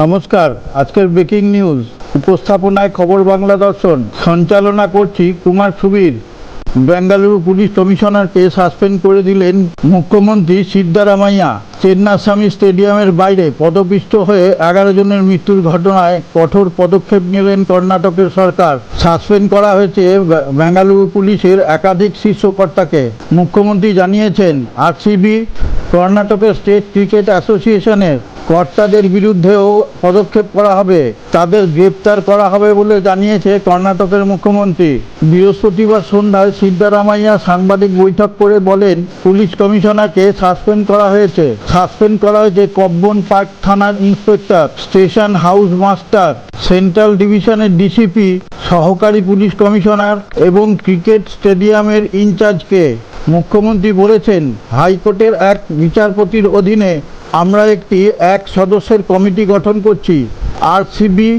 নমস্কার, আজকের breaking news. উপস্থাপনায় খবর বাংলা দর্শন, সঞ্চালনা করছি কুমার সুবীর। বেঙ্গালুরু পুলিশ কমিশনারকে সাসপেন্ড করে দিলেন মুখ্যমন্ত্রী সিদ্ধারামাইয়া। চেন্নাস্বামী স্টেডিয়ামের বাইরে পদপিষ্ট হয়ে এগারো জনের মৃত্যুর ঘটনায় কঠোর পদক্ষেপ নিলেন কর্ণাটকের সরকার। সাসপেন্ড করা হয়েছে বেঙ্গালুরু পুলিশের একাধিক শীর্ষকর্তাকে। মুখ্যমন্ত্রী জানিয়েছেন, আরসিবি, কর্ণাটকের স্টেট ক্রিকেট অ্যাসোসিয়েশনের কর্তাদের বিরুদ্ধেও পদক্ষেপ করা হবে। তাদের গ্রেপ্তার করা হবে বলে জানিয়েছে কর্ণাটকের মুখ্যমন্ত্রী। বৃহস্পতিবার সন্ধ্যায় সিদ্ধারামাইয়া সাংবাদিক বৈঠক করে বলেন, পুলিশ কমিশনারকে সাসপেন্ড করা হয়েছে। সাসপেন্ড করা হয়েছে কব্বন পার্ক থানার inspector, station house master, central ডিভিশনের ডিসিপি, সহকারী পুলিশ কমিশনার এবং ক্রিকেট স্টেডিয়ামের ইনচার্জকে। মুখ্যমন্ত্রী বলেছেন, হাইকোর্টের এক বিচারপতির অধীনে আমরা একটি এক সদস্যের কমিটি গঠন করছি, আরসিবি,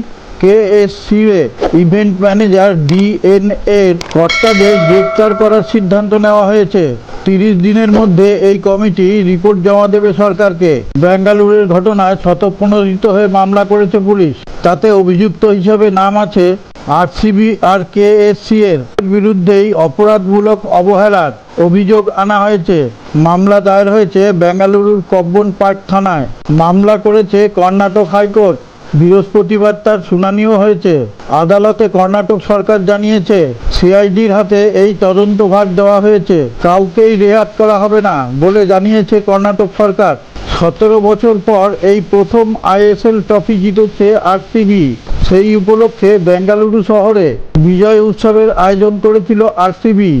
কেএসসিএ, ইভেন্ট ম্যানেজার ডিএনএর কর্তাদের গ্রেপ্তার করার সিদ্ধান্ত নেওয়া হয়েছে। তিরিশ দিনের মধ্যে এই কমিটি রিপোর্ট জমা দেবে সরকারকে। বেঙ্গালুরুর ঘটনায় স্বতঃপ্রণোদিত হয়ে মামলা করেছে পুলিশ। তাতে অভিযুক্ত হিসেবে নাম আছে আরসিবি আর কেএসসি এর বিরুদ্ধেই অপরাধমূলক অবহেলার অভিযোগ আনা হয়েছে। মামলা দায়ের হয়েছে বেঙ্গালুরুর কব্বন পার্ক থানায়। মামলা করেছে কর্ণাটক হাইকোর্ট। বৃহস্পতিবার তার শুনানিও হয়েছে। আদালতে কর্ণাটক সরকার জানিয়েছে, সিআইডির হাতে এই তদন্তভার দেওয়া হয়েছে। কাউকেই রেহাত করা হবে না বলে জানিয়েছে কর্ণাটক সরকার। সতেরো বছর পর এই প্রথম আইএসএল ট্রফি জিতেছে আরসিবি। সেই উপলক্ষে বেঙ্গালুরু শহরে বিজয় উৎসবের আয়োজন করেছিল আরসিবি।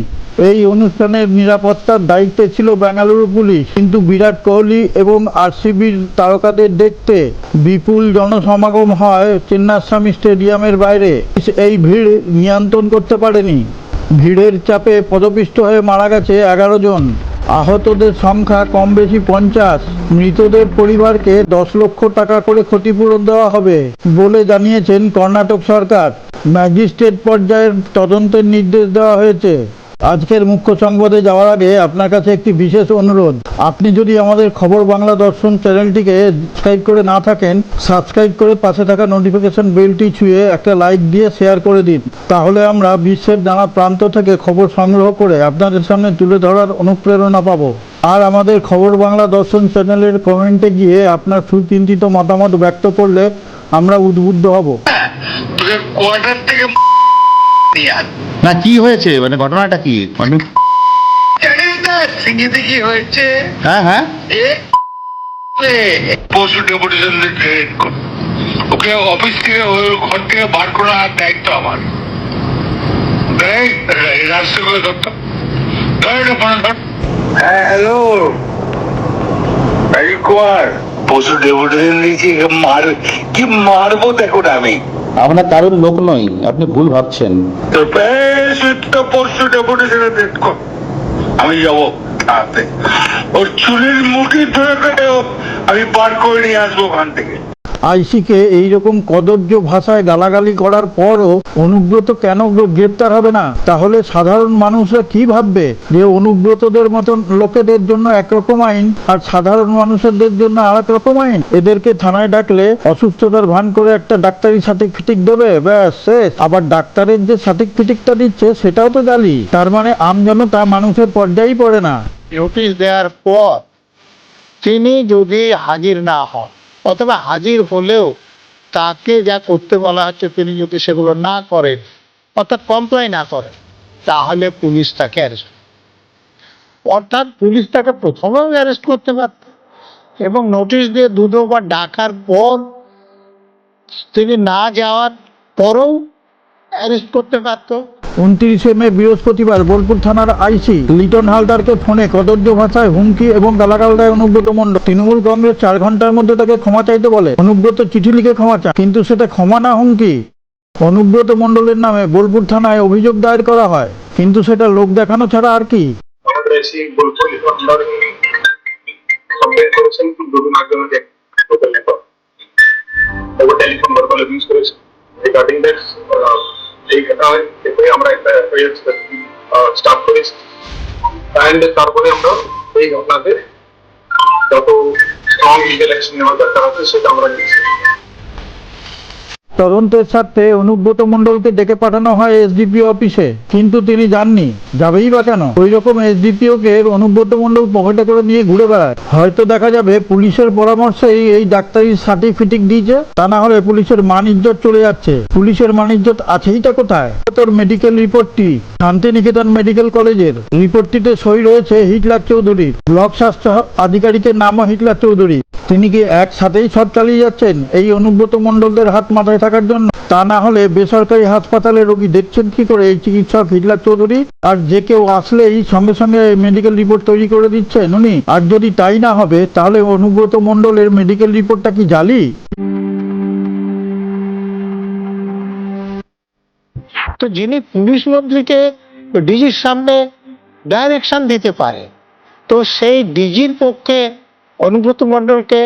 এই অনুষ্ঠানের নিরাপত্তার দায়িত্বে ছিল বেঙ্গালুরু পুলিশ। কিন্তু বিরাট কোহলি এবং আরসিবির তারকাদের দেখতে বিপুল জনসমাগম হয় চেন্নাস্বামী স্টেডিয়ামের বাইরে। এই ভিড় নিয়ন্ত্রণ করতে পারেনি। ভিড়ের চাপে পদপিষ্ট হয়ে মারা গেছে এগারো জন। আহতদের সংখ্যা কম বেশি পঞ্চাশ। মৃতদের পরিবারকে দশ লক্ষ টাকা করে ক্ষতিপূরণ দেওয়া হবে বলে জানিয়েছেন কর্ণাটক সরকার। ম্যাজিস্ট্রেট পর্যায়ের তদন্তের নির্দেশ দেওয়া হয়েছে। আজকের মুখ্য সংবাদে যাওয়ার আগে আপনার কাছে একটি বিশেষ অনুরোধ। আপনি যদি আমাদের খবর বাংলা দর্শন চ্যানেলটিকে সাবস্ক্রাইব করে না থাকেন, সাবস্ক্রাইব করে পাশে থাকা নোটিফিকেশন বেলটি ছুঁয়ে একটা লাইক দিয়ে শেয়ার করে দিন। তাহলে আমরা বিশ্বের নানা প্রান্ত থেকে খবর সংগ্রহ করে আপনাদের সামনে তুলে ধরার অনুপ্রেরণা পাবো। আর আমাদের খবর বাংলা দর্শন চ্যানেলের কমেন্টে গিয়ে আপনার সুচিন্তিত মতামত ব্যক্ত করলে আমরা উদ্বুদ্ধ হব। কোয়ার্টার থেকে। না কি হয়েছে? মানে ঘটনাটা কি? মানে কি হয়েছে। হ্যাঁ হ্যাঁ। এ এ, ডেপুটেশন ওকে অফিস থেকে ঘর থেকে বার করার দায়িত্ব আমার। দেখ রাস্তা করে ধরতো ধর এটা ফোন ধর। হ্যাঁ হ্যালো রাজীব কুমার। পরশু ডেপুটেশন নিয়েছি মার কি মারবো দেখো না আমি। আপনার কারোর লোক নই, আপনি ভুল ভাবছেন। আমি যাব ওর চুলের মুঠি ধরে আমি পার করে নিয়ে আসব ওখান থেকে। আইসিকে এইরকম কদর্য ভাষায় গালাগালি করার পরও অনুব্রত কেন গ্রে- গ্রেপ্তার হবে না? তাহলে সাধারণ মানুষরা কি ভাববে যে অনুব্রতদের মতন লোকেদের জন্য একরকম আইন আর সাধারণ মানুষদের জন্য আর রকম আইন? এদেরকে থানায় ডাকলে অসুস্থতার ভান করে একটা ডাক্তারি সার্টিফিকেট দেবে, ব্যাস, শেষ। আবার ডাক্তারের যে সার্টিফিকেটটা দিচ্ছে, সেটাও তো জালি। তার মানে আমজনতা মানুষের পর্যায়েই পড়ে না। নোটিশ দেওয়ার পর তিনি যদি হাজির না হন অথবা হাজির হলেও তাকে যা করতে বলা হচ্ছে তিনি যদি সেগুলো না করেন, অর্থাৎ কমপ্লাই না করেন, তাহলে পুলিশ তাকে অ্যারেস্ট অর্থাৎ পুলিশ তাকে প্রথমেও অ্যারেস্ট করতে পারত এবং নোটিশ দিয়ে দুদোবার ডাকার পর তিনি না যাওয়ার পরেও অ্যারেস্ট করতে পারতো। উনত্রিশে মে বৃহস্পতিবার বোলপুর থানার আইসি লিটন হালদারকে ফোনে কদর্য ভাষায় হুমকি এবং গালাগাল দেয় অনুব্রত মণ্ডল। তৃণমূল কংগ্রেস চার ঘণ্টার মধ্যে তাকে ক্ষমা চাইতে বলে। অনুব্রত চিঠি লিখে ক্ষমা চায়, কিন্তু সেটা ক্ষমা না হুমকি। অনুব্রত মণ্ডলের নামে বোলপুর থানায় অভিযোগ দায়ের করা হয়, কিন্তু সেটা লোক দেখানো ছাড়া আর কি। এই ঘটনা আমরা একটা স্টার্ট করেছি অ্যান্ড তারপরে আমরা এই ঘটনাতে যত স্ট্রং লিগাল অ্যাকশন নেওয়ার দরকার আছে সেটা আমরা নিচ্ছি তদন্তের স্বার্থে অনুব্রত মণ্ডলকে ডেকে পাঠানো হয় এসডিপিও অফিসে, কিন্তু তিনি যাননি। যাবেই বা কেন? ওই রকম এসডিপিও কে অনুব্রত মণ্ডল পকেটে করে নিয়ে ঘুরে বেড়ায়। হয়তো দেখা যাবে পুলিশের পরামর্শেই এই ডাক্তারি সার্টিফিকেট দিয়েছে, তা না হলে পুলিশের মান ইজ্জত চলে যাচ্ছে। পুলিশের মান ইজ্জত আছেইটা কোথায়? তোর মেডিকেল রিপোর্টটি, শান্তিনিকেতন মেডিকেল কলেজের। রিপোর্টটিতে সই রয়েছে হিটলার চৌধুরী। ব্লক স্বাস্থ্য আধিকারিকের নামও হিটলার চৌধুরী। তিনি কি একসাথেই সব চালিয়ে যাচ্ছেন এই অনুব্রত মণ্ডলদের হাত মাথায় থাকার জন্য? তা না হলে বেসরকারি হাসপাতালে রোগী দেখছেন কি করে এই চিকিৎসক হিটলার চৌধুরী? আর যে কেউ আসলেই সঙ্গে সঙ্গে মেডিকেল রিপোর্ট তৈরি করে দিচ্ছেন উনি? আর যদি তাই না হবে, তাহলে অনুব্রত মণ্ডলের মেডিকেল রিপোর্টটা কি জালি? তো যিনি পুলিশ মন্ত্রীকে ডিজির সামনে ডাইরেকশন দিতে পারে, তো সেই ডিজির পক্ষে অনুব্রত মণ্ডলকে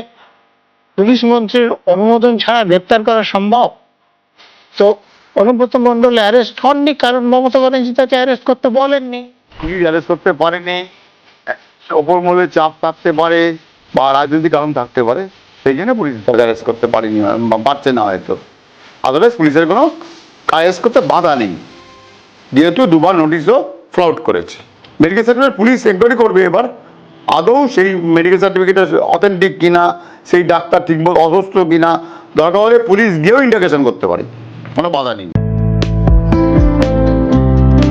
পুলিশ মন্ত্রীর অনুমোদন ছাড়া গ্রেপ্তার করা সম্ভব? তো অনুব্রত মণ্ডল অ্যারেস্ট হননি, কারণ মমতা ব্যানার্জি তাকে অ্যারেস্ট করতে বলেননি। পুলিশ অ্যারেস্ট করতে পারেনি ওপর মহলে চাপ থাকতে পারে বা রাজনৈতিক কারণ থাকতে পারে, সেই জন্য পুলিশ তাকে অ্যারেস্ট করতে পারেনি পারছে না হয়তো। আদারওয়াইজ পুলিশের কোনো অ্যারেস্ট করতে বাধা নেই। যেহেতু দুবার নোটিশও ফ্লাউট করেছে। মেডিকেল সার্টিফিকেট পুলিশ এনকোয়ারি করবে এবার। আদৌ সেই মেডিকেল সার্টিফিকেটের অথেন্টিক কিনা, সেই ডাক্তার ঠিকমতো অসুস্থ কিনা, দরকার হলে পুলিশ গিয়েও ইন্টারগেশন করতে পারে। কোনো বাধা নেই।